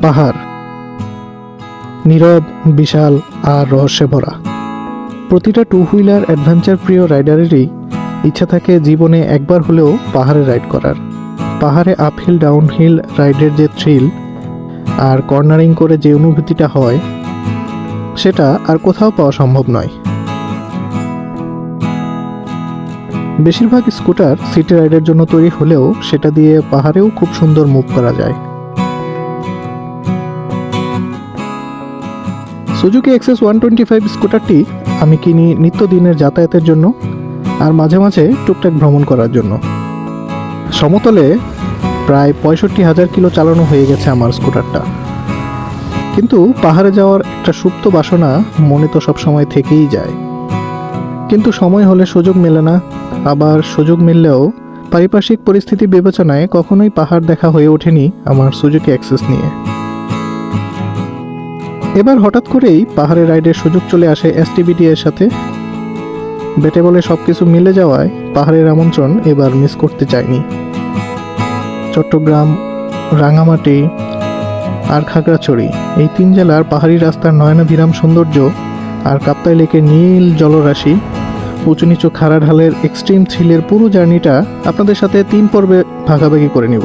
পাহাড়। নীরব, বিশাল আর রহস্যে ভরা প্রতিটা টু হুইলার অ্যাডভেঞ্চার প্রিয় রাইডারেরই ইচ্ছা থাকে জীবনে একবার হলেও পাহাড়ে রাইড করার। পাহাড়ে আপহিল, ডাউনহিল রাইডের যে থ্রিল আর কর্নারিং করে যে অনুভূতিটা হয়, সেটা আর কোথাও পাওয়া সম্ভব নয়। বেশিরভাগ স্কুটার সিটি রাইডের জন্য তৈরি হলেও সেটা দিয়ে পাহাড়েও খুব সুন্দর মুভ করা যায়। Suzuki XS one twenty five স্কুটারটি আমি কিনি নিত্যদিনের যাতায়াতের জন্য আর মাঝে মাঝে টুকটাক ভ্রমণ করার জন্য। সমতলে প্রায় পঁয়ষট্টি হাজার কিলো চালানো হয়ে গেছে আমার স্কুটারটা। কিন্তু পাহাড়ে যাওয়ার একটা সুপ্ত বাসনা মনে তো সব সময় থেকেই যায়। কিন্তু সময় হলে সুযোগ মেলে না, আবার সুযোগ মিললেও পারিপার্শ্বিক পরিস্থিতি বিবেচনায় কখনোই পাহাড় দেখা হয়ে ওঠেনি আমার সুজুকি অ্যাক্সেস নিয়ে। এবার হঠাৎ করেই পাহাড়ে রাইডের সুযোগ চলে আসে এসটিবিটি এর সাথে। বেটে বলে সব কিছু মিলে যাওয়ায় পাহাড়ের আমন্ত্রণ এবার মিস করতে চাইনি চট্টগ্রাম, রাঙামাটি আর খাগড়াছড়ি, এই তিন জেলার পাহাড়ি রাস্তার নয়নাভিরাম সৌন্দর্য আর কাপ্তাই লেকের নীল জলরাশি উঁচু নিচু খাড়া ঢালের এক্সট্রিম থ্রিলের পুরো জার্নিটা আপনাদের সাথে তিন পর্বে ভাগাভাগি করে নিব।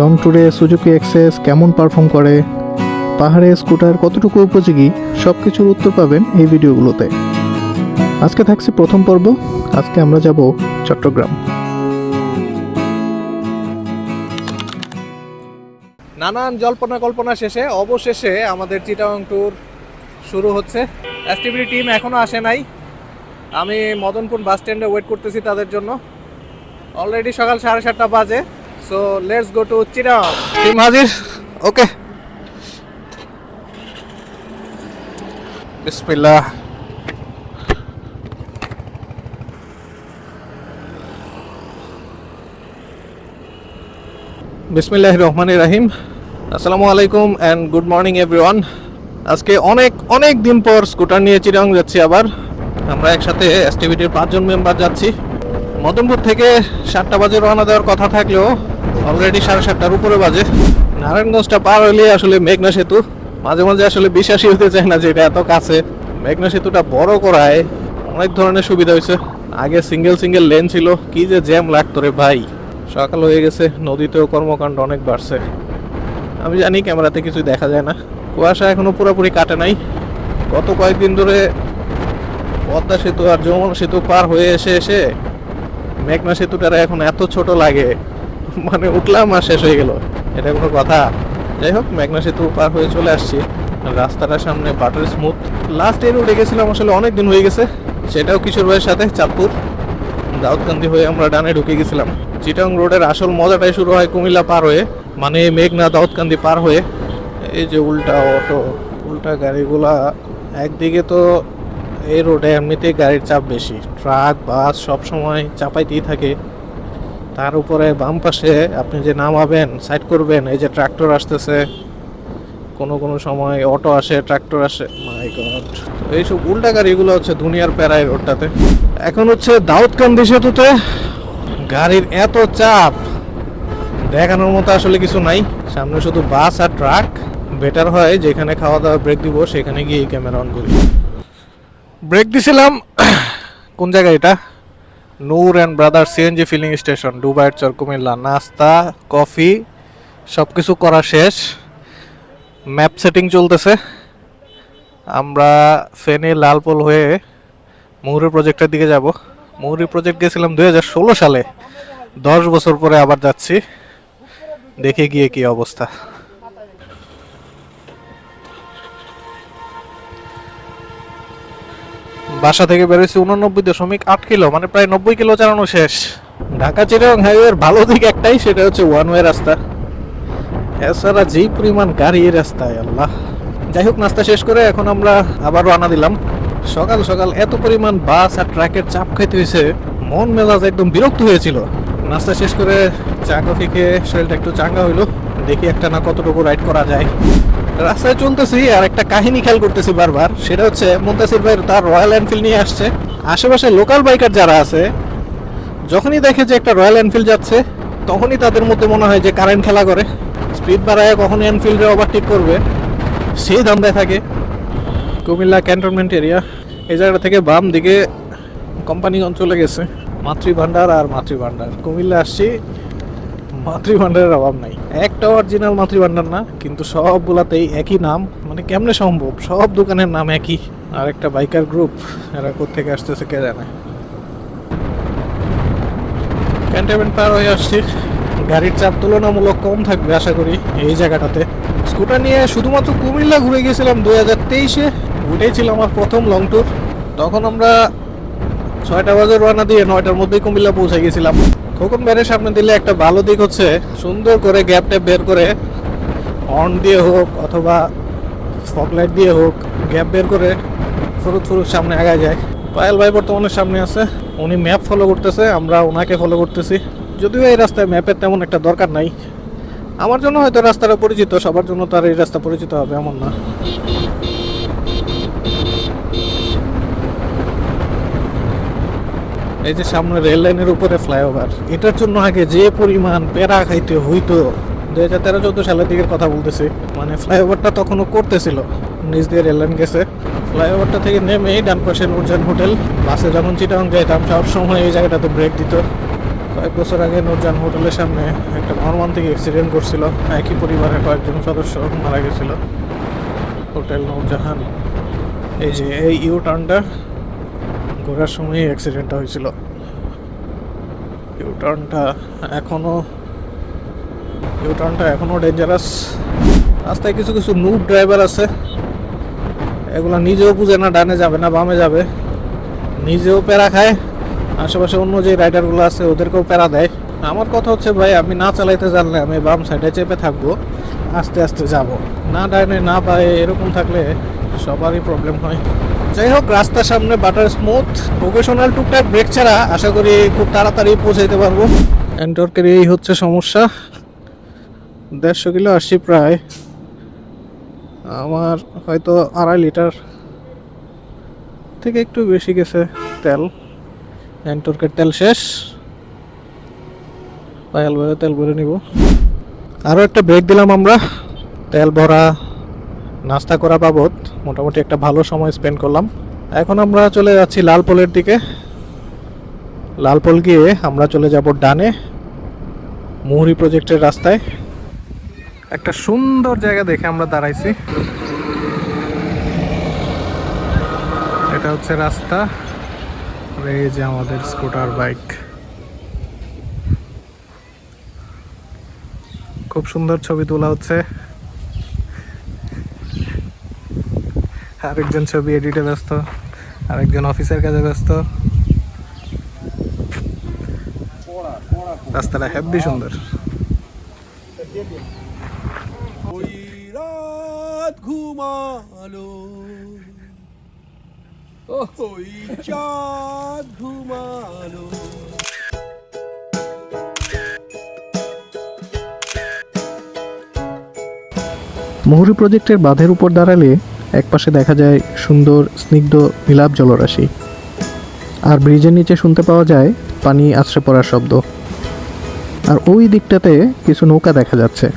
লং ট্যুরে সুজুকি এক্সেস কেমন পারফর্ম করে পাহাড়ে স্কুটার কতটুকু উপযোগী সব কিছুর উত্তর পাবেন এই ভিডিওগুলোতে। আজকে থাকছে প্রথম পর্ব। আজকে আমরা যাব চট্টগ্রাম। নানান জল্পনা কল্পনা শেষে অবশেষে আমাদের চিটাং ট্যুর শুরু হচ্ছে। এসটিভি টিম এখনও আসে নাই। আমি মদনপুর বাস স্ট্যান্ডে ওয়েট করতেছি তাদের জন্য। অলরেডি সকাল সাড়ে সাতটা বাজে। So let's go to Chittagong team হাজির? ওকে বিসমিল্লাহ। বিসমিল্লাহ রহমান রাহিম। আসসালামু আলাইকুম অ্যান্ড গুড মর্নিং এভরিওয়ান আজকে অনেক অনেক দিন পর স্কুটার নিয়ে চিরাং যাচ্ছি আবার। আমরা একসাথে এসটিভিটির পাঁচজন মেম্বার যাচ্ছি। মদনপুর থেকে সাতটা বাজে রওনা দেওয়ার কথা থাকলেও অলরেডি সাড়ে সাতটার উপরে বাজে। নারায়ণগঞ্জটা পার হইলে আসলে মেঘনা সেতু। মাঝে মাঝে আসলে বিশ্বাসই হতে চায় না যে এটা এত কাছে। মেঘনা সেতুটা বড় করায় অনেক ধরনের সুবিধা হয়েছে। আগে সিঙ্গেল সিঙ্গেল লেন ছিল, কি যে জ্যাম লাগতো রে ভাই। সকাল হয়ে গেছে, নদীতেও কর্মকাণ্ড অনেক বাড়ছে। আমি জানি ক্যামেরাতে কিছু দেখা যায় না। কুয়াশা এখনও পুরোপুরি কাটে নাই। গত কয়েকদিন ধরে পদ্মা সেতু আর যমুনা সেতু পার হয়ে এসে এসে মেঘনা সেতুটার এখন এত ছোট লাগে। মানে উঠলাম আর শেষ হয়ে গেল, এটা কোনো কথা। যাই হোক, মেঘনা সেতু পার হয়ে চলে আসছি। রাস্তাটার সামনে বাটার স্মুথ। লাস্ট এর উঠে গেছিলাম, আসলে অনেক দিন হয়ে গেছে। সেটাও কিশোর ভাইয়ের সাথে, চাঁদপুর। দাউদকান্দি হয়ে আমরা ডানে ঢুকে গেছিলাম। চিটাং রোডের আসল মজাটাই শুরু হয় কুমিল্লা পার হয়ে মানে মেঘনা দাউদকান্দি পার হয়ে। এই যে উল্টা অটো, উল্টা গাড়িগুলা, একদিকে তো এই রোডে এমনিতেই গাড়ির চাপ বেশি। ট্রাক বাস সব সময় চাপাইতেই থাকে। তার উপরে বাম পাশে আপনি যে নামাবেন, সাইড করবেন, এই যে ট্রাক্টর আসতেছে, কোনো কোনো সময় অটো আসে, ট্রাক্টর আসে। My god. এইসব উল্টা গাড়িগুলো হচ্ছে দুনিয়ার প্যারাই রোডটাতে। এখন হচ্ছে দাউদকান্দি সেতুতে গাড়ির এত চাপ, দেখানোর মতো আসলে কিছু নাই। সামনে শুধু বাস আর ট্রাক। বেটার হয় যেখানে খাওয়া দাওয়া, ব্রেক দিব, সেখানে গিয়ে ক্যামেরা অন করি। ব্রেক দিছিলাম, কোন জায়গায় এটা? Noor and brother CNG filling station ডুবাইয়ের চর কুমিল্লা নাস্তা, কফি সব কিছু করা শেষ। ম্যাপ সেটিং চলতেছে। আমরা ফেনী লালপোল হয়ে মুহুরি প্রজেক্টের দিকে যাব। মুহুরি প্রজেক্ট গেছিলাম দু হাজার ষোলো সালে। দশ বছর পরে আবার যাচ্ছি। দেখে গিয়ে কি অবস্থা। বাসা থেকে বেরোছি উননব্বই দশমিক আট কিলো মানে প্রায় নব্বই কিলো চালানো শেষ। ঢাকা চিটাং হাইওয়ের ভালো দিক একটাই, সেটা হচ্ছে ওয়ান ওয়ে রাস্তা। এছাড়া যেই পরিমাণ গাড়ি এই রাস্তায়, আল্লাহ। যাই হোক, নাস্তা শেষ করে এখন আমরা আবার রানা দিলাম। সকাল সকাল এত পরিমাণ বাস আর ট্রাকের চাপ খাইতে হয়েছে মন মেজাজ একদম বিরক্ত হয়েছিল। নাস্তা শেষ করে চা কফি খেয়ে শরীরটা একটু চাঙ্গা হইল, দেখি একটা না কতটুকু রাইড করা যায়। রাস্তায় চলতেছি আর একটা কাহিনী খেয়াল করতেছি বারবার। সেটা হচ্ছে মুন্তাসির ভাই তার রয়্যাল এনফিল্ড নিয়ে আসছে। আশেপাশে লোকাল বাইকার যারা আছে, যখনই দেখে যে একটা রয়্যাল এনফিল্ড যাচ্ছে, তখনই তাদের মধ্যে মনে হয় যে কারেন্ট খেলা করে। স্পিড বাড়ায় কখন এনফিল্ডে ওভারটেক করবে। সেই ধান্দায় থাকে। কুমিল্লা ক্যান্টনমেন্ট এরিয়া এই জায়গা থেকে বাম দিকে কোম্পানিগঞ্জ চলে গেছে। মাতৃভাণ্ডার আর মাতৃভাণ্ডার। কুমিল্লা আসছি। মাতৃভাণ্ডারের অভাব নাই। একটা অরিজিনাল মাতৃভাণ্ডার না, কিন্তু সবগুলাতেই একই নাম। মানে কেমনে সম্ভব? সব দোকানের নাম একই। আর একটা বাইকার গ্রুপ এরা কোথেকে আসতেছে কে জানে। ক্যান্টনমেন্ট পার হয়ে আসছি। গাড়ির চাপ তুলনামূলক কম থাকবে, আশা করি, এই জায়গাটাতে। স্কুটার নিয়ে শুধুমাত্র কুমিল্লা ঘুরে গেছিলাম দু হাজার তেইশে। ওইটাই ছিল আমার প্রথম লং ট্যুর তখন আমরা ছয়টা বাজে রওনা দিয়ে নয়টার মধ্যেই কুমিল্লা পৌঁছে গেছিলাম। খোকন ব্যারের সামনে দিলে একটা ভালো দিক হচ্ছে, সুন্দর করে গ্যাপ ট্যাপ বের করে হর্ন দিয়ে হোক অথবা ফগলাইট দিয়ে হোক, গ্যাপ বের করে ফুরুত ফুরুত সামনে আগায় যায়। পায়েল ভাই বর্তমানে সামনে আছে, উনি ম্যাপ ফলো করতেছে, আমরা ওনাকে ফলো করতেছি। যদিও এই রাস্তায় ম্যাপের তেমন একটা দরকার নাই। আমার জন্য হয়তো রাস্তাটা পরিচিত, সবার জন্য তার এই রাস্তা পরিচিত হবে এমন না। এই যে সামনে রেল লাইনের উপরে ফ্লাইওভার এটার জন্য আগে যে পরিমাণ পেরা খাইতে হইতো, দুই হাজার তেরো চোদ্দ সালের দিকের কথা বলতেছি মানে ফ্লাইওভারটা তখনও করতেছিল, নিচ দিয়ে রেল লাইন গেছে। ফ্লাইওভারটা থেকে নেমে ডান পাশে নুরজান হোটেল, বাসে যখন চিটাং যাইতাম, সব সময় এই জায়গাটাতে ব্রেক দিত। কয়েক বছর আগে নুরজান হোটেলের সামনে একটা মর্মান্তিক অ্যাক্সিডেন্ট করছিল একই পরিবারের কয়েকজন সদস্য মারা গেছিল। হোটেল নূরজাহান। এই যে, এই ইউ টার্নটা ঘোরার সময় অ্যাক্সিডেন্টটা হয়েছিল। ইউ টার্নটা এখনও ইউ টার্নটা এখনও ডেঞ্জারাস রাস্তায় কিছু কিছু নুব ড্রাইভার আছে। এগুলো নিজেও বুঝে না, ডানে যাবে না, বামে যাবে। নিজেও প্যারা খায়। আশেপাশে অন্য যে রাইডারগুলো আছে, ওদেরকেও প্যারা দেয়। আমার কথা হচ্ছে ভাই, আমি না চালাইতে জানলে আমি বাম সাইডে চেপে থাকব। আস্তে আস্তে যাব। না ডাইনে না পায়ে এরকম থাকলে সবারই প্রবলেম হয়। যাই হোক, রাস্তার সামনে বাটার স্মুথ প্রফেশনাল টুকটাক ব্রেক ছাড়া আশা করি খুব তাড়াতাড়ি পৌঁছাইতে পারব। অ্যান্টর্কের এই হচ্ছে সমস্যা। দেড়শো কিলো আসছি প্রায়। আমার হয়তো আড়াই লিটার থেকে একটু বেশি গেছে তেল। অ্যান্টর্কের তেল শেষ। পায়াল ভরে তেল ভরে নিব। আরও একটা ব্রেক দিলাম আমরা। তেল ভরা নাস্তা করা বাবদ মোটামুটি একটা ভালো সময় স্পেন্ড করলাম। এখন আমরা চলে যাচ্ছি লালপোলের দিকে। লালপোল গিয়ে আমরা চলে যাব ডানে, মুহুরি প্রজেক্টের রাস্তায়। একটা সুন্দর জায়গা দেখে আমরা দাঁড়াইছি। এটা হচ্ছে রাস্তা। যে আমাদের স্কুটার বাইক খুব সুন্দর ছবি তোলা হচ্ছে। আরেকজন ছবি এডিটে ব্যস্ত আরেকজন অফিসের কাজে ব্যস্ত। রাস্তাটা হেব্বি সুন্দর। ওই রাত ঘুমালো। ওই চাঁদ ঘুমালো। মুহুরি প্রজেক্টের বাঁধের উপর দাঁড়ালে একপাশে দেখা যায় সুন্দর স্নিগ্ধ নীলাভ জলরাশি। আর ব্রিজের নিচে শুনতে পাওয়া যায় পানি আছড়ে পড়ার শব্দ। আর ওই দিকটাতে কিছু নৌকা দেখা যাচ্ছে।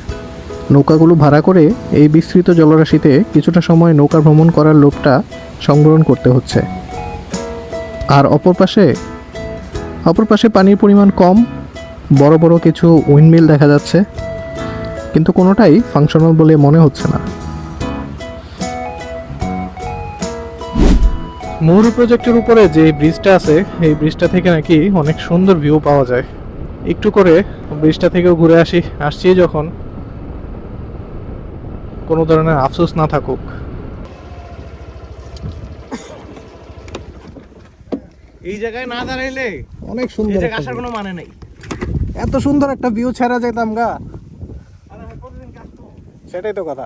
নৌকাগুলো ভাড়া করে এই বিস্তৃত জলরাশিতে কিছুটা সময় নৌকা ভ্রমণ করার লোকটা সংগ্রহণ করতে হচ্ছে। আর অপর পাশে অপর পাশে পানির পরিমাণ কম, বড় বড় কিছু উইন্ডমিল দেখা যাচ্ছে। কিন্তু কোনোটাই ফাংশনাল বলে মনে হচ্ছে না। মৌরি প্রজেক্টের উপরে যে ব্রিজটা আছে এই ব্রিজটা থেকে নাকি অনেক সুন্দর ভিউ পাওয়া যায়। একটু করে ব্রিজটা থেকেও ঘুরে আসি আসছি যখন কোনো ধরনের আফসোস না থাকুক। এই জায়গায় না দাঁড়াইলে অনেক এই সুন্দর আসার কোনো মানে নেই। এত সুন্দর একটা ভিউ ছেড়া যেতাম গা। সেটাই তো কথা।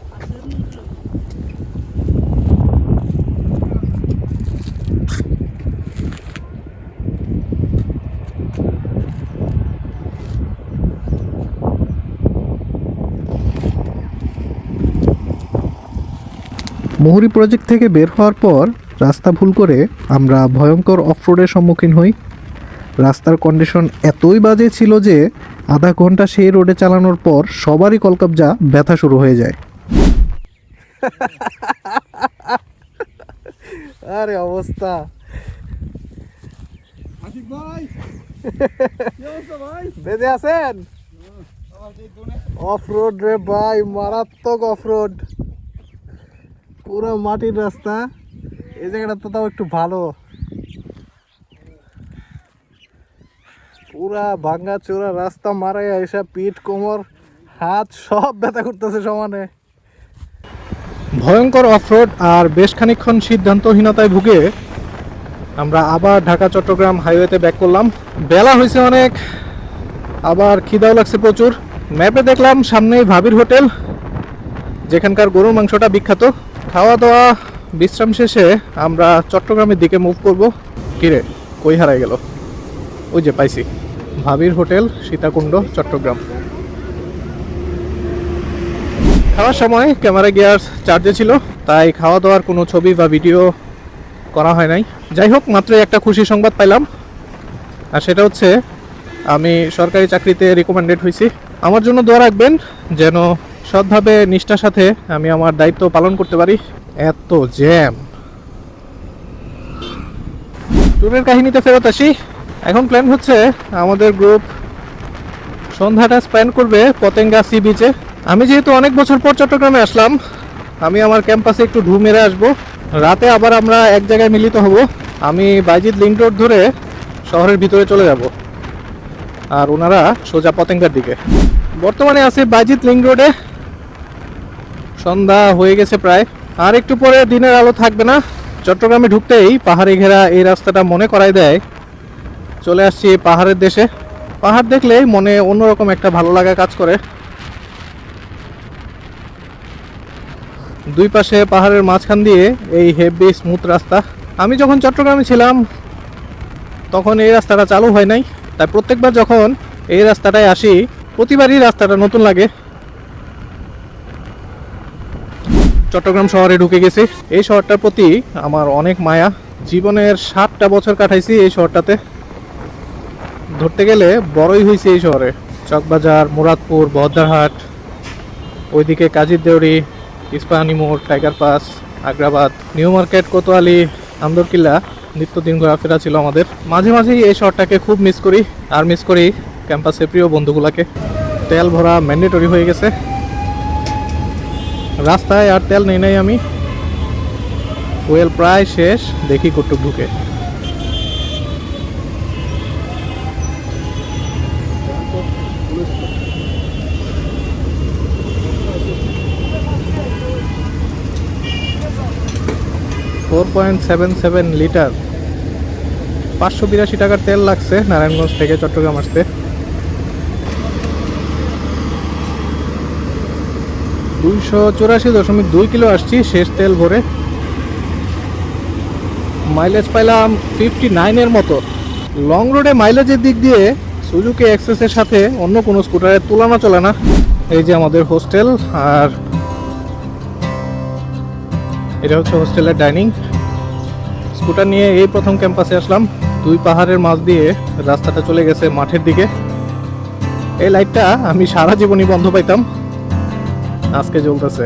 মুহুরি প্রজেক্ট থেকে বের হওয়ার পর রাস্তা ভুল করে আমরা ভয়ঙ্কর অফরোডের সম্মুখীন হই। রাস্তার কন্ডিশন এতই বাজে ছিল যে আধা ঘণ্টা সেই রোডে চালানোর পর সবারই কলকাবজা ব্যথা শুরু হয়ে যায়। আরে অবস্থা। আশিক ভাই! কি অবস্থা ভাই? বেঁধে আছেন? অফ রোড রে ভাই মারাত্মক অফ রোড পুরো মাটির রাস্তা। এই জায়গাটা তো তাও একটু ভালো। পুরা ভাঙ্গা চোরা রাস্তা মারাই এসে পিঠ, কোমর, হাত সব ব্যথা করতেছে সমানে। ভয়ঙ্কর অফরোড আর বেশ খানিকক্ষণ সিদ্ধান্তহীনতায় ভুগে আমরা আবার ঢাকা, চট্টগ্রাম হাইওয়েতে ব্যাক করলাম। বেলা হয়েছে অনেক, আবার খিদাও লাগছে প্রচুর। ম্যাপে দেখলাম সামনেই ভাবির হোটেল, যেখানকার গরুর মাংসটা বিখ্যাত। খাওয়া দাওয়া বিশ্রাম শেষে আমরা চট্টগ্রামের দিকে মুভ করব। কিরে, কই হারাই গেল? ওই যে পাইছি। ভাবির হোটেল, সীতাকুণ্ড, চট্টগ্রাম। খাওয়ার সময় ক্যামেরা গিয়ার চার্জে ছিল, তাই খাওয়া দাওয়ার কোনো ছবি বা ভিডিও করা হয় নাই। যাই হোক মাত্র একটা খুশি সংবাদ পাইলাম। আর সেটা হচ্ছে, আমি সরকারি চাকরিতে রিকমেন্ডেড হয়েছি আমার জন্য দোয়া রাখবেন, যেন সৎভাবে নিষ্ঠার সাথে আমি আমার দায়িত্ব পালন করতে পারি। এত জ্যাম। ট্যুরের কাহিনীতে ফেরত আসি। এখন প্ল্যান হচ্ছে আমাদের গ্রুপ সন্ধ্যাটা স্পেন্ড করবে পতেঙ্গা সি বিচে আমি যেহেতু অনেক বছর পর চট্টগ্রামে আসলাম, আমি আমার ক্যাম্পাসে একটু ঢু মেরে আসব। রাতে আবার আমরা এক জায়গায় মিলিত হব। আমি বাইজিৎ লিঙ্ক রোড ধরে শহরের ভিতরে চলে যাব। আর ওনারা সোজা পতেঙ্গার দিকে। বর্তমানে আছে বাইজিৎ লিঙ্ক রোডে। সন্ধ্যা হয়ে গেছে প্রায়। আর একটু পরে দিনের আলো থাকবে না। চট্টগ্রামে ঢুকতেই পাহাড়ে ঘেরা এই রাস্তাটা মনে করাই দেয়। চলে আসছি পাহাড়ের দেশে। পাহাড় দেখলেই মনে অন্যরকম একটা ভালো লাগা কাজ করে। দুই পাশে পাহাড়ের মাঝখান দিয়ে এই হেভি স্মুথ রাস্তা। আমি যখন চট্টগ্রামে ছিলাম, তখন এই রাস্তাটা চালু হয় নাই। তাই প্রত্যেকবার যখন এই রাস্তাটায় আসি, প্রতিবারই রাস্তাটা নতুন লাগে। চট্টগ্রাম শহরে ঢুকে গেছি। এই শহরটার প্রতি আমার অনেক মায়া। জীবনের সাতটা বছর কাটাইছি এই শহরটাতে। ধরতে গেলে বড়ই হয়েছে এই শহরে। চকবাজার, মুরাদপুর, বহদ্দারহাট, ওইদিকে কাজীর দেউরি ইস্পাহানি মোড়, tiger pass, Agrabad, new market, Kotwali, Anderkilla, নিত্যদিন ঘোরাফেরা ছিল আমাদের। মাঝে মাঝেই এই শহরটাকে খুব মিস করি। আর মিস করি ক্যাম্পাসে প্রিয় বন্ধুগুলাকে। তেল ভরা ম্যান্ডেটরি হয়ে গেছে। রাস্তায় আর তেল নেই, নাই আমি। ফুয়েল প্রায় শেষ, দেখি কটুক ঢুকে। Four point seven seven litre. পাঁচশো বিরাশি টাকার তেল লাগছে, নারায়ণগঞ্জ থেকে চট্টগ্রাম আসতে। দুইশো চুরাশি দশমিক দুই কিলো আসছি, শেষ তেল ভরে। মাইলেজ পাইলাম ফিফটি নাইনের মতো। লং রোডে মাইলেজের দিক দিয়ে সুজুকি এক্সেসের সাথে অন্য কোনো স্কুটারের তুলনা চলে না। এই যে আমাদের হোস্টেল আর এটা হচ্ছে হোস্টেলের ডাইনিং স্কুটার নিয়ে এই প্রথম ক্যাম্পাসে আসলাম। দুই পাহাড়ের মাঝ দিয়ে রাস্তাটা চলে গেছে মাঠের দিকে। এই লাইটটা আমি সারা জীবনই বন্ধ পাইতাম। আজকে চলতেছে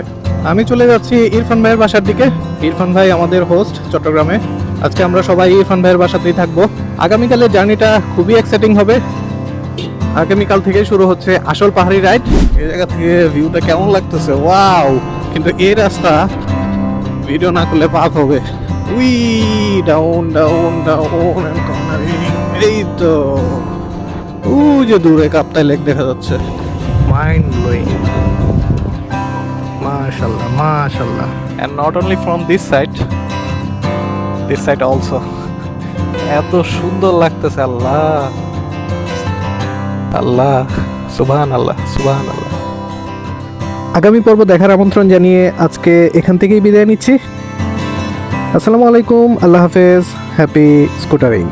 আমি চলে যাচ্ছি ইরফান ভাইয়ের বাসার দিকে। ইরফান ভাই আমাদের হোস্ট চট্টগ্রামে। আজকে আমরা সবাই ইরফান ভাইয়ের বাসাতেই থাকব। আগামীকালের জার্নিটা খুবই এক্সাইটিং হবে। আগামীকাল থেকে শুরু হচ্ছে আসল পাহাড়ি রাইড এই জায়গা থেকে ভিউটা কেমন লাগতেছে? ওয়াও কিন্তু এই রাস্তা ভিডিও না করলে পাপ হবে। উই ডাউন ডাউন ডাউন এই তো। ও যে দূরে কাপ্তাই লেক দেখা যাচ্ছে। মাইন্ড ব্লোয়িং মাশাআল্লাহ। And not only from this side this side also এত সুন্দর লাগতেছে আল্লাহ। আল্লাহ সুবহান আল্লাহ সুবহান আল্লাহ আগামী পর্ব দেখার আমন্ত্রণ জানিয়ে আজকে এখান থেকেই বিদায় নিচ্ছি। আসসালামু আলাইকুম আল্লাহ হাফেজ হ্যাপি স্কুটারিং।